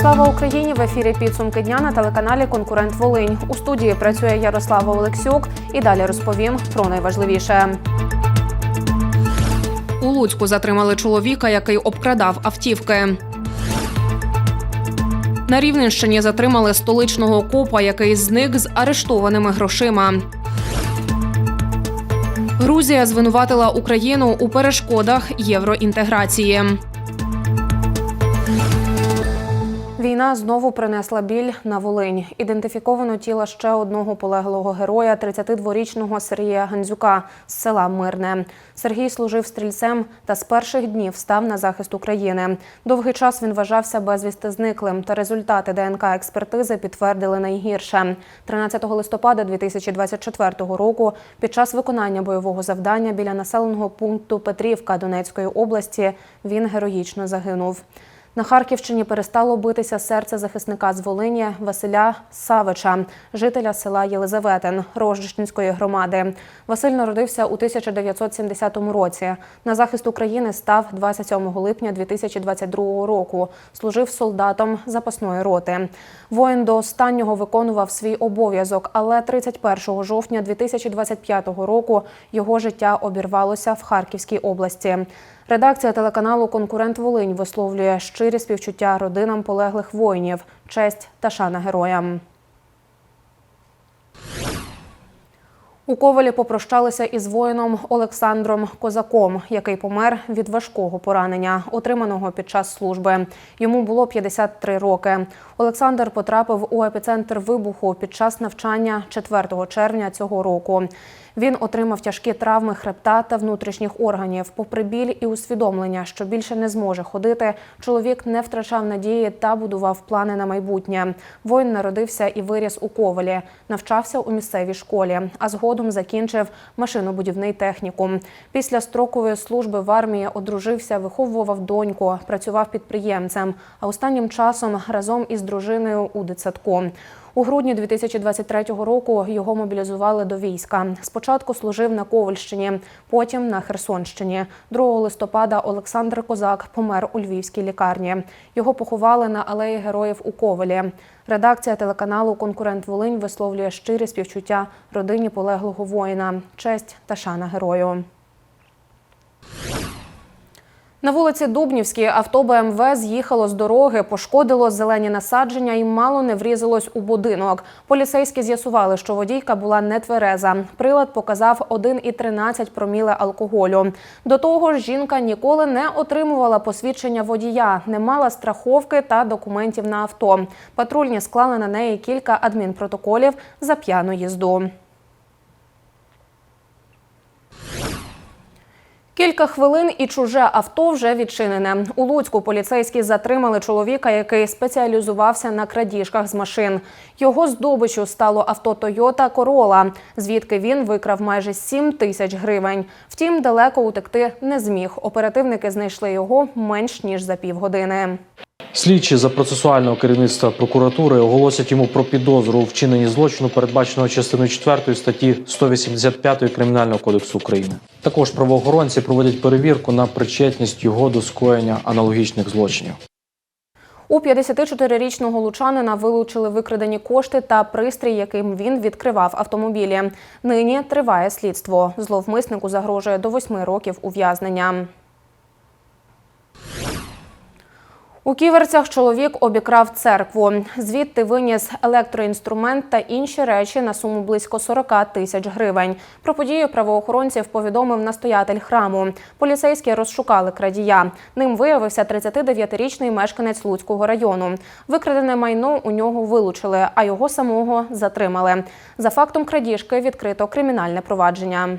Слава Україні! В ефірі підсумки дня на телеканалі Конкурент Волинь. У студії працює Ярослава Олексюк. І далі розповім про найважливіше. У Луцьку затримали чоловіка, який обкрадав автівки. На Рівненщині затримали столичного копа, який зник з арештованими грошима. Грузія звинуватила Україну у перешкодах євроінтеграції. Війна знову принесла біль на Волинь. Ідентифіковано тіло ще одного полеглого героя, 32-річного Сергія Гандзюка з села Мирне. Сергій служив стрільцем та з перших днів став на захист України. Довгий час він вважався безвісти зниклим, та результати ДНК-експертизи підтвердили найгірше. 13 листопада 2024 року під час виконання бойового завдання біля населеного пункту Петрівка Донецької області він героїчно загинув. На Харківщині перестало битися серце захисника з Волині Василя Савича, жителя села Єлизаветин Рождественської громади. Василь народився у 1970 році. На захист України став 27 липня 2022 року. Служив солдатом запасної роти. Воїн до останнього виконував свій обов'язок, але 31 жовтня 2025 року його життя обірвалося в Харківській області. Редакція телеканалу Конкурент Волинь висловлює щирі співчуття родинам полеглих воїнів, честь та шана героям. У Ковалі попрощалися із воїном Олександром Козаком, який помер від важкого поранення, отриманого під час служби. Йому було 53 роки. Олександр потрапив у епіцентр вибуху під час навчання 4 червня цього року. Він отримав тяжкі травми хребта та внутрішніх органів. Попри біль і усвідомлення, що більше не зможе ходити, чоловік не втрачав надії та будував плани на майбутнє. Воїн народився і виріс у Ковалі, навчався у місцевій школі, а згодом закінчив машинобудівний технікум. Після строкової служби в армії одружився, виховував доньку, працював підприємцем. А останнім часом разом із дружиною у дитсадку. У грудні 2023 року його мобілізували до війська. Спочатку служив на Ковальщині, потім на Херсонщині. 2 листопада Олександр Козак помер у львівській лікарні. Його поховали на алеї героїв у Ковалі. Редакція телеканалу Конкурент Волинь висловлює щирі співчуття родині полеглого воїна, честь та шана герою. На вулиці Дубнівській авто БМВ з'їхало з дороги, пошкодило зелені насадження і мало не врізалось у будинок. Поліцейські з'ясували, що водійка була нетвереза. Прилад показав 1,13 проміле алкоголю. До того ж, жінка ніколи не отримувала посвідчення водія, не мала страховки та документів на авто. Патрульні склали на неї кілька адмінпротоколів за п'яну їзду. Кілька хвилин і чуже авто вже відчинене. У Луцьку поліцейські затримали чоловіка, який спеціалізувався на крадіжках з машин. Його здобичю стало авто Toyota Corolla, звідки він викрав майже 7 тисяч гривень. Втім, далеко утекти не зміг. Оперативники знайшли його менш ніж за півгодини. Слідчі за процесуального керівництва прокуратури оголосять йому про підозру у вчиненні злочину, передбаченого частиною 4 статті 185 Кримінального кодексу України. Також правоохоронці проводять перевірку на причетність його до скоєння аналогічних злочинів. У 54-річного лучанина вилучили викрадені кошти та пристрій, яким він відкривав автомобілі. Нині триває слідство. Зловмиснику загрожує до 8 років ув'язнення. У ківерцях чоловік обікрав церкву. Звідти виніс електроінструмент та інші речі на суму близько 40 тисяч гривень. Про подію правоохоронців повідомив настоятель храму. Поліцейські розшукали крадія. Ним виявився 39-річний мешканець Луцького району. Викрадене майно у нього вилучили, а його самого затримали. За фактом крадіжки відкрито кримінальне провадження.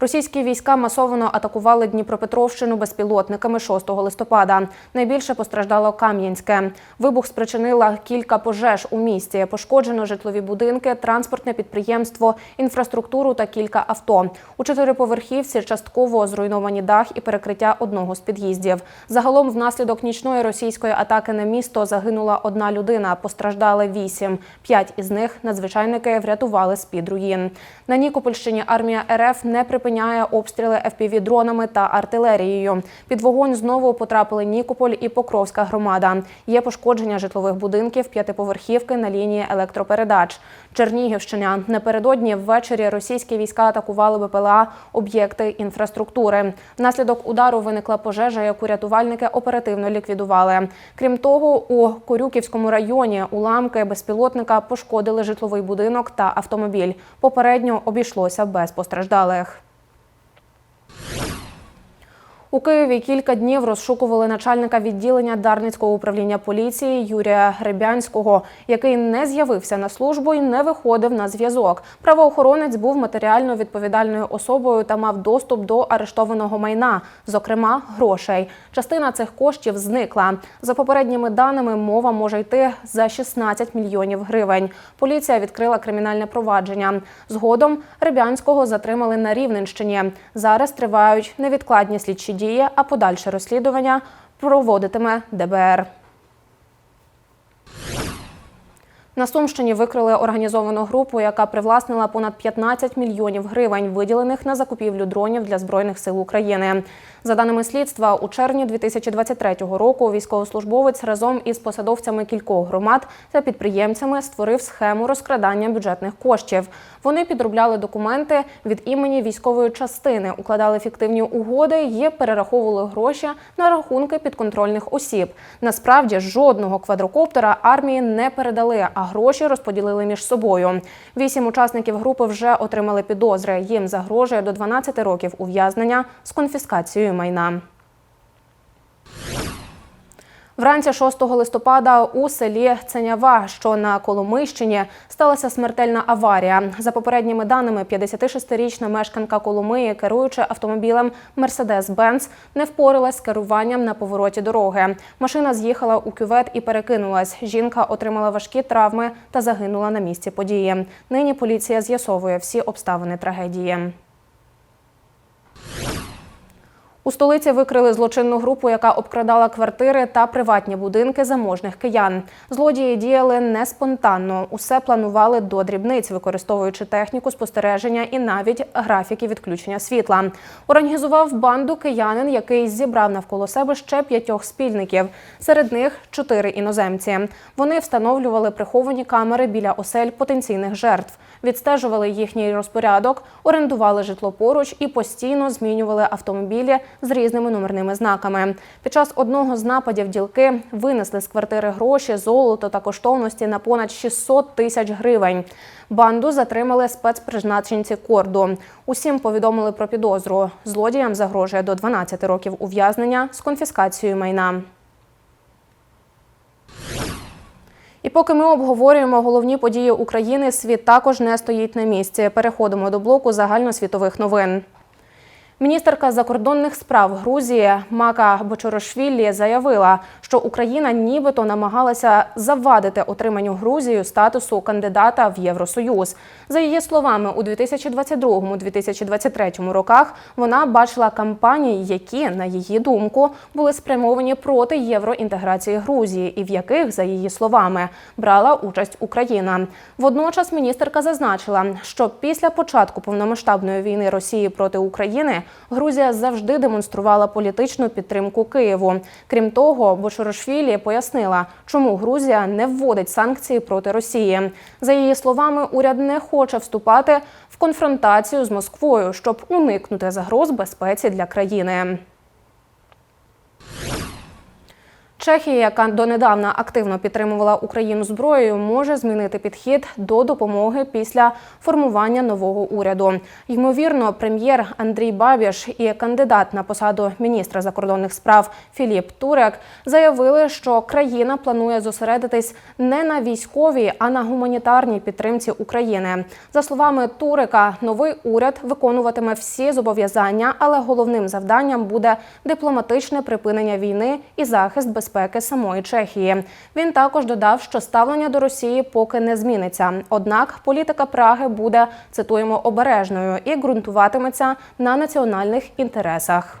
Російські війська масово атакували Дніпропетровщину безпілотниками 6 листопада. Найбільше постраждало Кам'янське. Вибух спричинила кілька пожеж у місті. Пошкоджено житлові будинки, транспортне підприємство, інфраструктуру та кілька авто. У чотириповерхівці частково зруйновані дах і перекриття одного з під'їздів. Загалом, внаслідок нічної російської атаки на місто загинула одна людина. Постраждали вісім. П'ять із них надзвичайники врятували з під руїн. На Нікопольщині армія РФ не припиняє обстріли fpv дронами та артилерією. Під вогонь знову потрапили Нікополь і Покровська громада. Є пошкодження житлових будинків, п'ятиповерхівки на лінії електропередач. Чернігівщина напередодні ввечері російські війська атакували БПЛА об'єкти інфраструктури. Внаслідок удару виникла пожежа, яку рятувальники оперативно ліквідували. Крім того, у Корюківському районі уламки безпілотника пошкодили житловий будинок та автомобіль. Попередньо обійшлося без постраждалих. У Києві кілька днів розшукували начальника відділення Дарницького управління поліції Юрія Гребянського, який не з'явився на службу і не виходив на зв'язок. Правоохоронець був матеріально відповідальною особою та мав доступ до арештованого майна, зокрема грошей. Частина цих коштів зникла. За попередніми даними, мова може йти за 16 мільйонів гривень. Поліція відкрила кримінальне провадження. Згодом Ребянського затримали на Рівненщині. Зараз тривають невідкладні слідчі дії, а подальше розслідування проводитиме ДБР. На Сумщині викрили організовану групу, яка привласнила понад 15 мільйонів гривень, виділених на закупівлю дронів для збройних сил України. За даними слідства, у червні 2023 року військовослужбовець разом із посадовцями кількох громад та підприємцями створив схему розкрадання бюджетних коштів. Вони підробляли документи від імені військової частини, укладали фіктивні угоди і перераховували гроші на рахунки підконтрольних осіб. Насправді жодного квадрокоптера армії не передали, а гроші розподілили між собою. Вісім учасників групи вже отримали підозри. Їм загрожує до 12 років ув'язнення з конфіскацією майна. Вранці 6 листопада у селі Ценява, що на Коломийщині, сталася смертельна аварія. За попередніми даними, 56-річна мешканка Коломиї, керуючи автомобілем Мерседес-Бенц, не впоралась з керуванням на повороті дороги. Машина з'їхала у кювет і перекинулась. Жінка отримала важкі травми та загинула на місці події. Нині поліція з'ясовує всі обставини трагедії. У столиці викрили злочинну групу, яка обкрадала квартири та приватні будинки заможних киян. Злодії діяли не спонтанно. Усе планували до дрібниць, використовуючи техніку спостереження і навіть графіки відключення світла. Організував банду киянин, який зібрав навколо себе ще п'ятьох спільників. Серед них чотири іноземці. Вони встановлювали приховані камери біля осель потенційних жертв, відстежували їхній розпорядок, орендували житло поруч і постійно змінювали автомобілі з різними номерними знаками. Під час одного з нападів ділки винесли з квартири гроші, золото та коштовності на понад 600 тисяч гривень. Банду затримали спецпризначенці корду. Усім повідомили про підозру. Злодіям загрожує до 12 років ув'язнення з конфіскацією майна. І поки ми обговорюємо головні події України, світ також не стоїть на місці. Переходимо до блоку загальносвітових новин. Міністерка закордонних справ Грузії Мака Бочорошвілі заявила, що Україна нібито намагалася завадити отриманню Грузією статусу кандидата в Євросоюз. За її словами, у 2022-2023 роках вона бачила кампанії, які, на її думку, були спрямовані проти євроінтеграції Грузії, і в яких, за її словами, брала участь Україна. Водночас міністерка зазначила, що після початку повномасштабної війни Росії проти України Грузія завжди демонструвала політичну підтримку Києву. Крім того, Бочорошвілі пояснила, чому Грузія не вводить санкції проти Росії. За її словами, уряд не хоче вступати в конфронтацію з Москвою, щоб уникнути загроз безпеці для країни. Чехія, яка донедавна активно підтримувала Україну зброєю, може змінити підхід до допомоги після формування нового уряду. Ймовірно, прем'єр Андрій Бабіш і кандидат на посаду міністра закордонних справ Філіп Турек заявили, що країна планує зосередитись не на військовій, а на гуманітарній підтримці України. За словами Турека, новий уряд виконуватиме всі зобов'язання, але головним завданням буде дипломатичне припинення війни і захист безпеки самої Чехії. Він також додав, що ставлення до Росії поки не зміниться. Однак політика Праги буде цитуємо обережною і ґрунтуватиметься на національних інтересах.